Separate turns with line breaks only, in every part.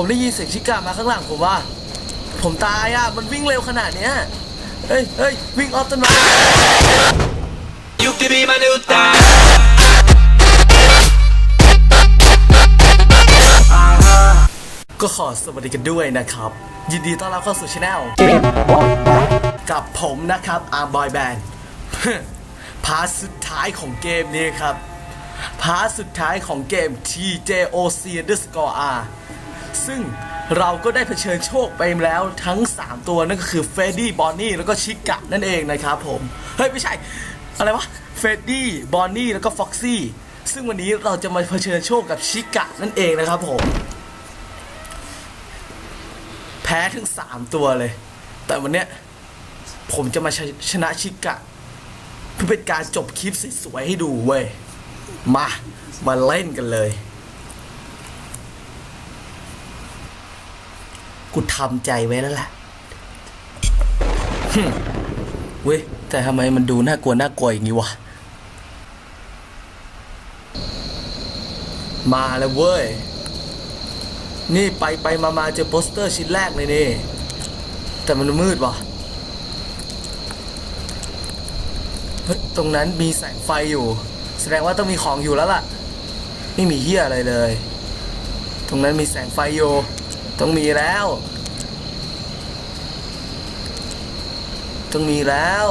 ผมได้ยินเสียงชิก้ามาข้างหลังผมว่า ผมตายอะ มันวิ่งเร็วขนาดเนี้ยเฮ้ยเฮ้ยวิ่งออฟต้นไม้
You can be my new thing.
ก็ขอสวัสดีกันด้วยนะครับ ยินดีต้อนรับเข้าสู่ช anel กับผมนะครับอาร์บอยแบนพาร์ทสุดท้ายของเกมนี้ครับ พาร์ทสุดท้ายของเกม TJOC underscore R ซึ่งเราก็ได้เผชิญโชคไปแล้วทั้ง 3 ตัวนั่นก็คือเฟรดดี้บอนนี่แล้วก็ชิกะนั่นเองนะครับผม เฮ้ย ไม่ใช่ อะไรวะเฟรดดี้บอนนี่แล้วก็ฟ็อกซี่ซึ่งวันนี้เราจะมาเผชิญโชคกับชิกะนั่นเองนะครับผม แพ้ถึง 3 ตัวเลย แต่วันเนี้ยผมจะมาชชนะชิกะ เพื่อเป็นการจบคลิปสวยๆให้ดูเว้ย มา มาเล่นกันเลย กูทำใจไว้แล้วแหละฮึ่มเว้ย แต่ทำไมมันดูน่ากลัวน่ากลัวอย่างนี้วะ มาแล้วเว้ย นี่ไปไปมามาเจอโปสเตอร์ชิ้นแรกเลยนี่ แต่มันมืดว่ะ เฮ้ย ตรงนั้นมีแสงไฟอยู่ แสดงว่าต้องมีของอยู่แล้วล่ะ ไม่มีเหี้ยอะไรเลย ตรงนั้นมีแสงไฟอยู่ ต้องมีแล้ว ต้องมีแล้ว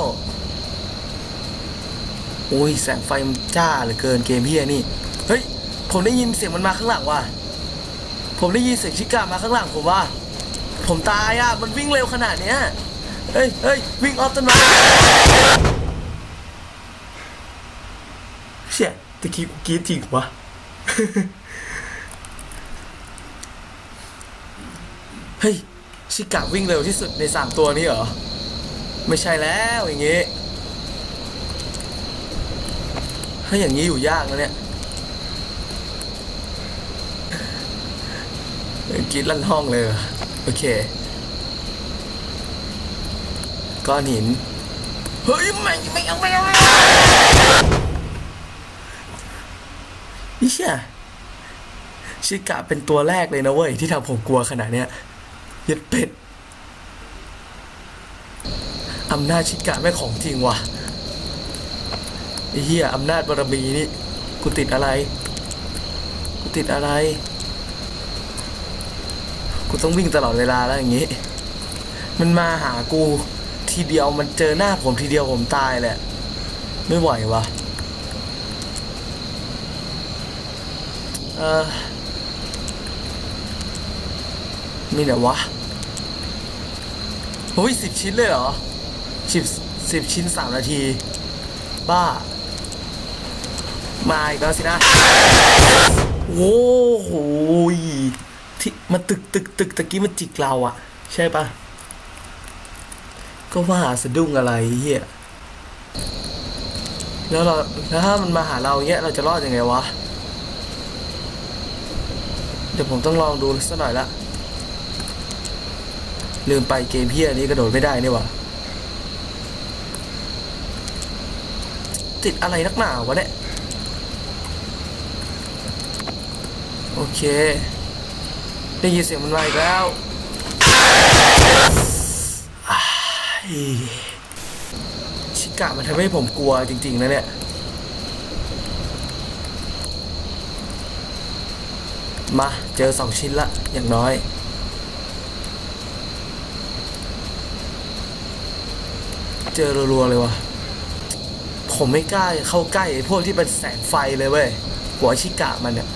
โอ้ย แสงไฟมันจ้าเหลือเกินเกมเฮียนี่ เฮ้ย ผมได้ยินเสียงมันมาข้างหลังว่ะ ผมได้ยินเสียงชิก้ามาข้างหลังผมว่า ผมตายอะ มันวิ่งเร็วขนาดเนี้ย เฮ้ยเฮ้ยวิ่งออฟต้นไม้เชี่ยตะกี้กูกรีดจริงวะ เฮ้ย ชิกะวิ่งเร็วที่สุดในสามตัวนี้เหรอ ไม่ใช่แล้วอย่างงี้ถ้าอย่างนี้อยู่ยากนะเนี่ยกรีดลั่นห้องเลย โอเค ก้อนหิน เฮ้ย ไม่ ไม่เอาไม่เอาไม่เอานี่เชี่ยชิกะเป็นตัวแรกเลยนะเว้ย ที่ทำผมกลัวขนาดเนี้ย ยัดเป็ดอำนาจชิกะแม่ของจริงว่ะไอ้เหี้ยอำนาจบารมีนี่กูติดอะไร กูติดอะไร กูต้องวิ่งตลอดเวลาแล้วอย่างงี้ มันมาหากูทีเดียวมันเจอหน้าผมทีเดียวผมตายแหละ ไม่ไหววะเออมีไหนวะ โอ้ยสิบชิ้นเลยเหรอสิบสิบชิ้นสามนาที บ้า มาอีกแล้วสินะ โอ้โหที่มันตึกตึกตึกตะกี้มันจิกเราอะใช่ปะก็ว่าสะดุ้งอะไรเฮียแล้วเราถ้ามันมาหาเราเงี้ยเราจะรอดยังไงวะ เดี๋ยวผมต้องลองดูสักหน่อยละ ลืมไปเกมเฮียนี้กระโดดไม่ได้นี่วะติดอะไรนักหนาวะเนี่ย โอเค ได้ยินเสียงมันมาอีกแล้วชิกะมันทำให้ผมกลัวจริง ๆ นะเนี่ย มา เจอสองชิ้นละ อย่างน้อย เจอรัวๆเลยวะผมไม่กล้าเข้าใกล้พวกที่เป็นแสงไฟเลยเว้ยหัวชิกะมันเนี่ย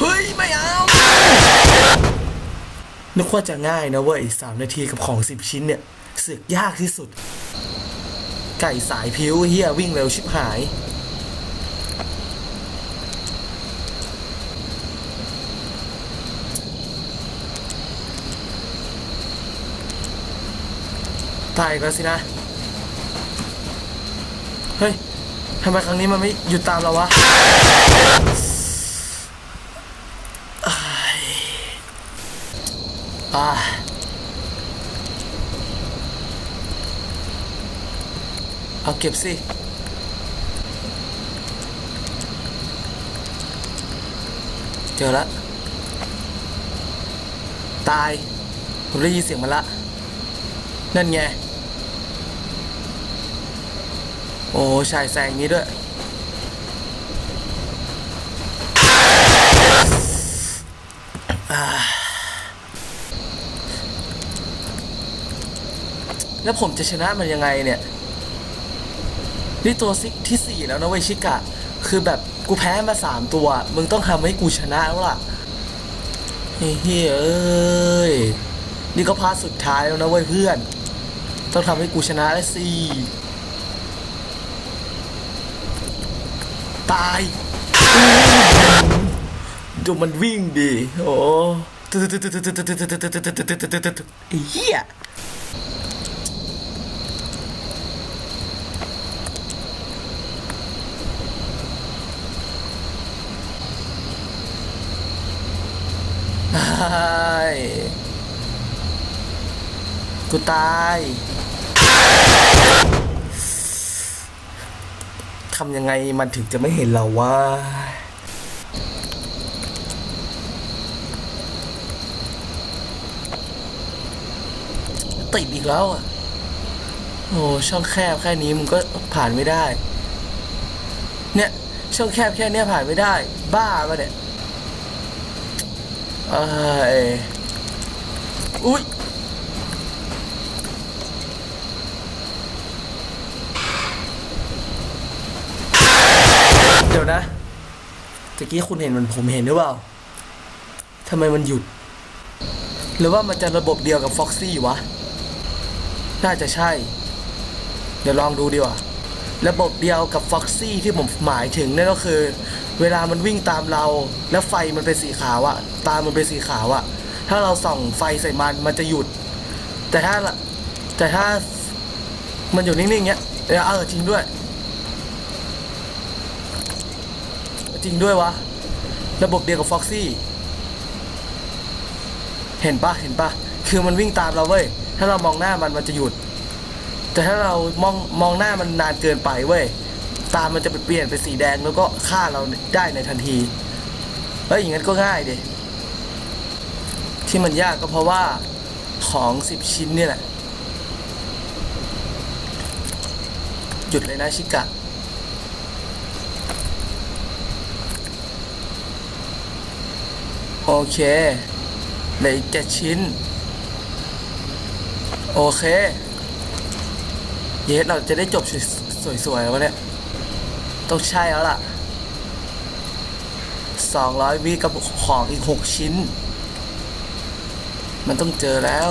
เฮ้ย ไม่เอานึกว่าจะง่ายนะเว้ยสามนาทีกับของสิบชิ้นเนี่ย สึกยากที่สุด ไก่สายพิ้วเฮียวิ่งเร็วชิบหาย ตายอีกแล้วสินะ เฮ้ยทำไมครั้งนี้มันไม่หยุดตามเราวะเอาเก็บสิเจอละ ตาย ผมได้ยินเสียงมันละ นั่นไง โอ้ชายแซงนี้ด้วย แล้วผมจะชนะมันยังไงเนี่ย นี่ตัวซิกที่สี่แล้วนะเวชิกะ คือแบบกูแพ้มาสามตัว มึงต้องทำให้กูชนะแล้วล่ะเฮ้ยเอ้ย นี่ก็พาสุดท้ายแล้วนะเว้ยเพื่อน ต้องทำให้กูชนะแล้วสิ ตาย ดูมันวิ่งดิโอ้เหี้ยตายกูตาย ทำยังไงมันถึงจะไม่เห็นเราวะติดอีกแล้วอะ โอ้ช่องแคบแค่นี้มึงก็ผ่านไม่ได้ เนี่ยช่องแคบแค่เนี้ยผ่านไม่ได้ บ้าปะเนี่ยเอ้ยอุ้ย เดี๋ยวนะตะกี้คุณเห็นมันผมเห็นหรือเปล่าทำไมมันหยุด หรือว่ามันจะระบบเดียวกับฟ็อกซี่วะ น่าจะใช่ เดี๋ยวลองดูดีกว่า ระบบเดียวกับฟ็อกซี่ที่ผมหมายถึงนั่นก็คือ เวลามันวิ่งตามเรา แล้วไฟมันเป็นสีขาวอะตามันเป็นสีขาวอะถ้าเราส่องไฟใส่มันมันจะหยุด แต่ถ้าแต่ถ้ามันอยู่นิ่งๆเงี้ยเออเออจริงด้วย จริงด้วยวะ ระบบเดียวกับฟ็อกซี่ เห็นปะเห็นปะคือมันวิ่งตามเราเว้ย ถ้าเรามองหน้ามันมันจะหยุด แต่ถ้าเรามองมองหน้ามันนานเกินไปเว้ย ตามันจะไปเปลี่ยนเป็นสีแดงแล้วก็ฆ่าเราได้ในทันทีเฮ้ยอย่างนั้นก็ง่ายดิ ที่มันยากก็เพราะว่าของสิบชิ้นเนี่ยแหละ หยุดเลยนะชิกะ โอเคเหลืออีกเจ็ดชิ้น โอเค เยสเราจะได้จบสวยๆแล้ววะเนี่ย ต้องใช่แล้วล่ะ 200 วิกับของอีก 6 ชิ้น มันต้องเจอแล้ว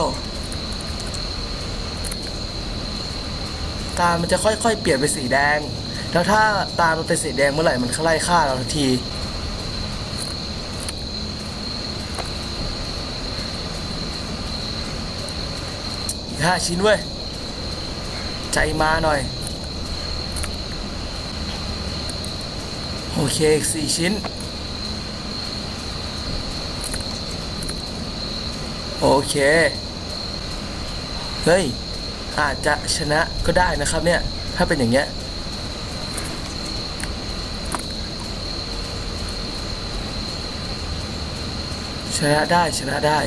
ตามันจะค่อยๆ เปลี่ยนเป็นสีแดง แล้วถ้าตามันเป็นสีแดงเมื่อไหร่มันไล่ฆ่าเราทันที กห้าชิ้นเว้ย ใจมาหน่อย โอเคอีกสี่ชิ้น โอเค เฮ้ย อาจจะชนะก็ได้นะครับเนี่ย ถ้าเป็นอย่างเงี้ยชนะได้ชนะได้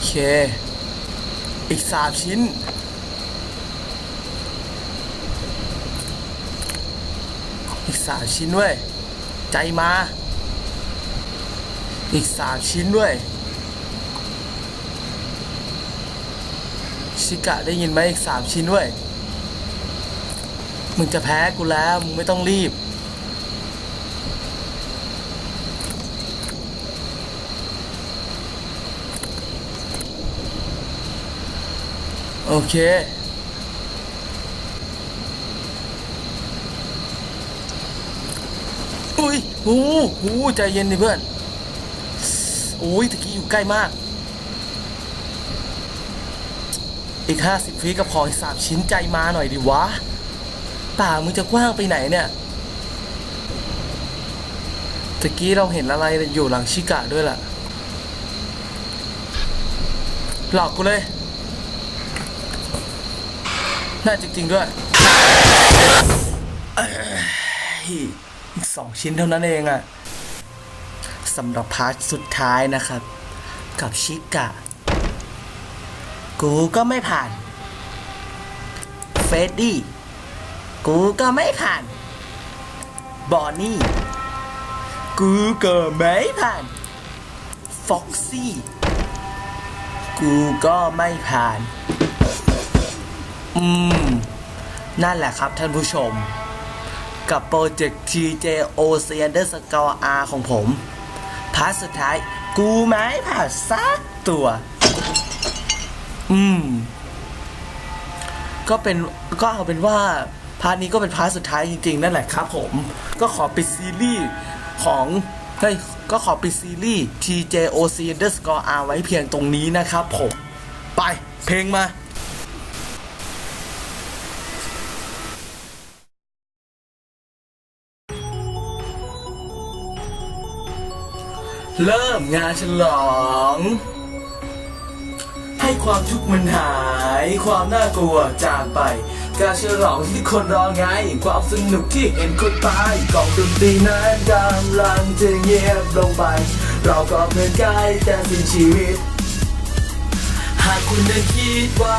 โอเคอีกสามชิ้น อีกสามชิ้นเว้ยใจมา อีกสามชิ้นด้วย ชิกะได้ยินไหมอีกสามชิ้นด้วย มึงจะแพ้กูแล้ว มึงไม่ต้องรีบ อเค อุ้ยหูหูใจเย็นดิเพื่อน โอ้ยตะกี้อยู่ใกล้มาก อีกห้าสิบฟีกับของอีกสามชิ้นใจมาหน่อยดิวะ ป่ามึงจะกว้างไปไหนเนี่ยตะกี้เราเห็นอะไรอยู่หลังชิกะด้วยล่ะ หลอกกูเลย น่าจริง ๆ ด้วยอีกสองชิ้นเท่านั้นเองอะสำหรับพาร์ทสุดท้ายนะครับ กับชิกะ กูก็ไม่ผ่าน เฟดดี้กูก็ไม่ผ่าน บอนนี่ กูก็ไม่ผ่าน ฟ็อกซี่ กูก็ไม่ผ่าน อืม นั่นแหละครับท่านผู้ชม กับโปรเจกต์ TJO c e n d e r s c o r R ของผมพาร์ทสุดท้าย กูไม่ผ่านสักตัว อืม ก็เป็นก็เอาเป็นว่า พาร์ทนี้ก็เป็นพาร์ทสุดท้ายจริงๆ นั่นแหละครับผม ก็ขอปิดซีรีส์ของเฮ้ยก็ขอปิดซีรีส์ TJOC underscore R ไว้เพียงตรงนี้นะครับผม ไปเพลงมา เริ่มงานฉลอง ให้ความทุกข์มันหาย ความน่ากลัวจากไป การฉลองที่คนรอไง ความสนุกที่เห็นคนตายกล่องดนตรีนั้นกำลังจะเงียบลงไป เราก็เพื่อนใกล้แต่สิ้นชีวิตหากคุณได้คิดว่า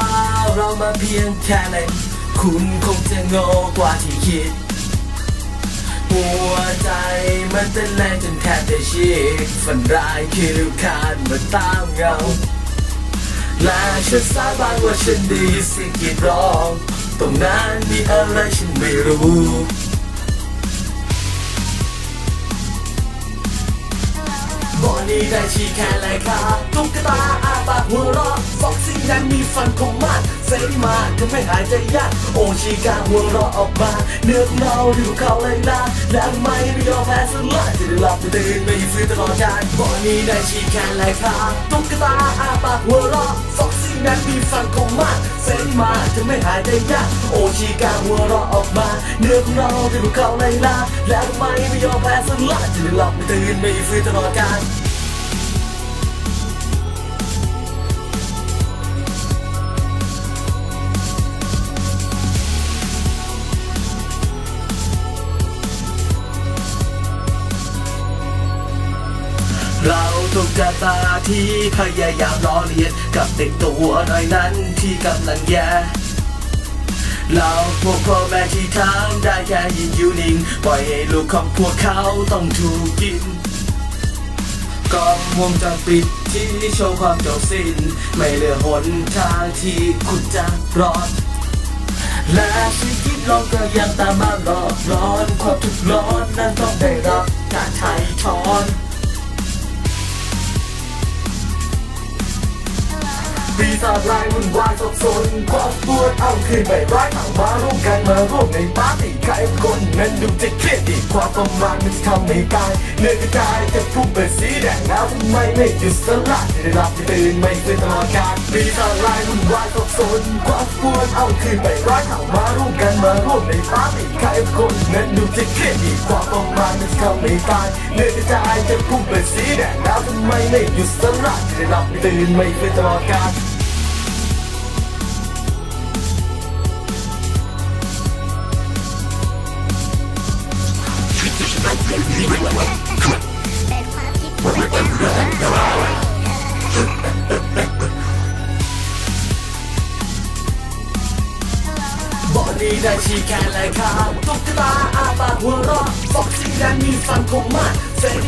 เรามาเพียงแค่เล่นคุณคงจะโง่กว่าที่คิด หัวใจมันเต้นแรงจนแทบจะชีกฝันร้ายคือลูกคานมาตามเงาและฉันสาบานว่าฉันได้ยินเสียงกรีดร้อง ตรงนั้นมีอะไรฉันไม่รู้ บอนี่ได้ชี้แค่ไรครับตุ๊กตาอาปากหัวเราะฟ็อกซี่นั้นมีฟันคมมากเซนมาก็ไม่หายใจยากโอชีกาหัวเราะออกมา เนื้อของเราดูเขาเลยนะแล้วไม่ไม่ยอมแพ้สลายจะได้หลับไม่ตื่นไม่ฟื้นตลอดการบอนี่ได้ชี้แค่ไรครับตุ๊กตาอาปากหัวเราะฟ็อกซี่ นั้นมีฟันคมมากเซนมากทำให้หายใจยากโอชีกาหัวเราะออกมา เนื้อของเราดูเขาเลยนะแล้วไม่ไม่ยอมแพ้สลายจะได้หลับไม่ตื่นไม่ฟื้นตลอดการเรา ถูกกระตาที่พยายามล้อเลียนกับเด็กตัวน้อยนั้นที่กำลังแย่เราพวกพ่อแม่ที่ทำได้แค่ยืนอยู่นิ่งปล่อยให้ลูกของพวกเขาต้องถูกกินกล้องวงจรปิดที่โชว์ความจบสิ้น ไม่เหลือหนทางที่คุณจะรอด และชีวิตเราก็ยังตามมาหลอกหลอนความทุกข์ร้อนนั้นต้องได้รับการถ่ถอน ปีศาจลายวุ่นวายสับสนความปวดเอาคืนไปร้ายเอามาร่วมกันมาร่วมในปาร์ตี้ใครคนนั้นดูจะเครียดอีกความประมาทมันจะทำให้ตายเนื้อกระจายจะพุ่งเป็นสีแดงแล้วทำไมไม่หยุดสลัดได้รับไม่ตื่นไม่เคยตลอดการปีศาจลายวุ่นวายสับสนความปวดเอาคืนไปร้ายเอามาร่วมกันมาร่วมในปาร์ตี้ใครคนนั้นดูจะเครียดอีกความประมาทมันจะทำให้ตายเนื้อกระจายจะพุ่งเป็นสีแดงแล้วทำไมไม่หยุดสลัดได้รับไม่ตื่นไม่เคยตลอดการ บอดี้ได้ชี้แค่ไหนครับตุ๊กตาอาปากหัวเราะบอกซี่นั้นมีฟันคมมากเซน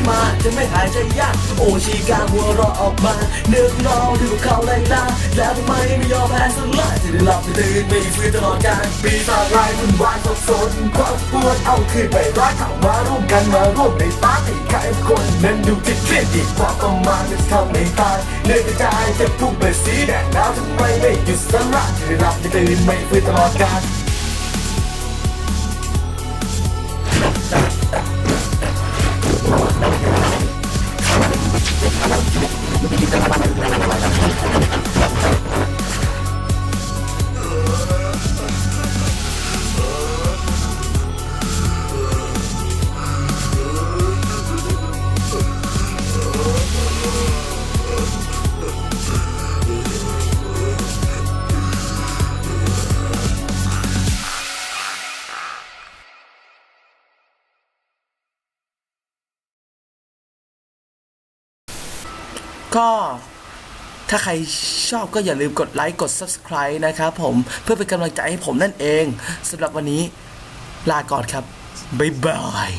มา จะไม่หายใจยาก โอชีกาหัวเราะออกมาเนื้อของเราดูเขาเลยนะแล้วทำไมไม่ยอมแพ้สลายจะได้หลับไม่ตื่นไม่ฟื้นตลอดการปีศาจลายวุ่นวายสับสนความปวดเอาคืนไปร้ายเข้ามาร่วมกันมาร่วมในปาร์ตี้ใครคนนั้นดูจะเครียดอีกความประมาทจะทำให้ตายเนื้อกระจายจะพุ่งเป็นสีแดงแล้วทำไมไม่หยุดสลัดจะได้หลับไม่ตื่นไม่ฟื้นตลอดการ ก็ถ้าใครชอบก็อย่าลืมกดไลค์กด subscribe นะครับผมเพื่อเป็นกำลังใจให้ผมนั่นเองสำหรับวันนี้ลาก่อนครับ บ๊ายบาย